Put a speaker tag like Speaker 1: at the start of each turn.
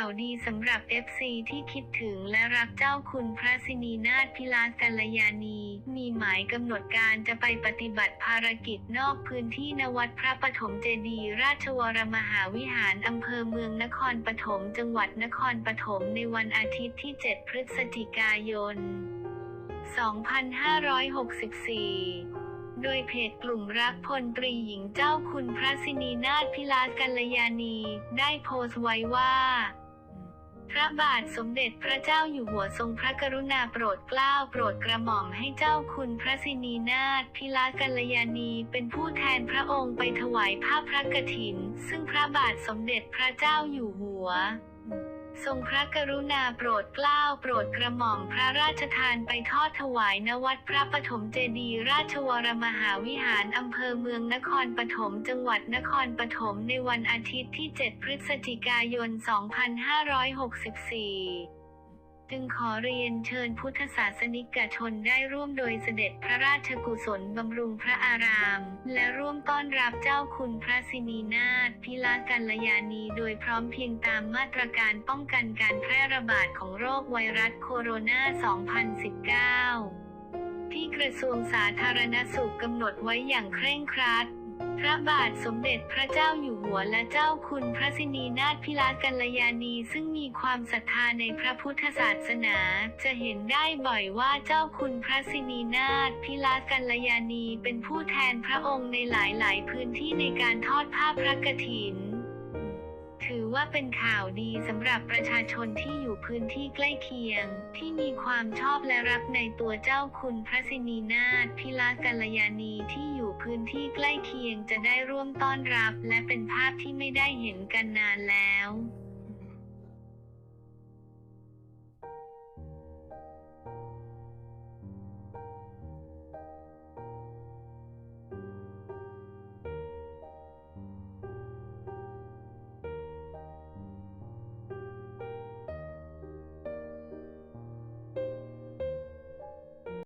Speaker 1: าวดีสำหรับ FC ที่คิดถึงและรักเจ้าคุณพระสินีนาถพิลากัลยาณีมีหมายกำหนดการจะไปปฏิบัติภารกิจนอกพื้นที่นวัดพระปฐมเจดีย์ราชวรมหาวิหารอำเภอเมืองนครปฐมจังหวัดนครปฐมในวันอาทิตย์ที่ 7 พฤศจิกายน 2564โดยเพจกลุ่มรักพลตรีหญิงเจ้าคุณพระสินีนาถพิลาสกัลยาณีได้โพสต์ไว้ว่า ระบาทสมเด็จพระเจ้าอยู่หัวทรงพระกรุณาโปรดเกล้าโปรดกระหม่อมให้เจ้าคุณพระสินีนาถพิลากัลยาณีเป็นผู้แทนพระองค์ไปถวายผ้าพระกฐิน ซึ่งพระบาทสมเด็จพระเจ้าอยู่หัว ทรงพระกรุณาโปรดเกล้าโปรดกระหม่อมพระราชทานไปทอดถวายณวัดพระปฐมเจดีย์ราชวรมหาวิหารอำเภอเมืองนครปฐมจังหวัดนครปฐมในวันอาทิตย์ที่ 7 พฤศจิกายน 2564 จึงขอเรียนเชิญพุทธศาสนิกชนได้ร่วมโดยเสด็จพระราชกุศลบำรุงพระอาราม และร่วมต้อนรับเจ้าคุณพระสินีนาถพิลากัลยาณีโดยพร้อมเพียงตามมาตรการป้องกันการแพร่ระบาดของโรคไวรัสโคโรนา 2019 ที่กระทรวงสาธารณสุขกำหนดไว้อย่างเคร่งครัด พระบาทสมเด็จพระเจ้าอยู่หัวและเจ้าคุณพระสินีนาถพิลากัลยาณีซึ่งมีความศรัทธาในพระพุทธศาสนา จะเห็นได้บ่อยว่าเจ้าคุณพระสินีนาถพิลากัลยาณีเป็นผู้แทนพระองค์ในหลายๆ พื้นที่ในการทอดผ้าพระกฐิน ถือว่าเป็นข่าวดีสำหรับประชาชนที่อยู่พื้นที่ใกล้เคียง ที่มีความชอบและรักในตัวเจ้าคุณพระสินีนาถพิลากัลยาณีที่อยู่พื้นที่ใกล้เคียงจะได้ร่วมต้อนรับ และเป็นภาพที่ไม่ได้เห็นกันนานแล้ว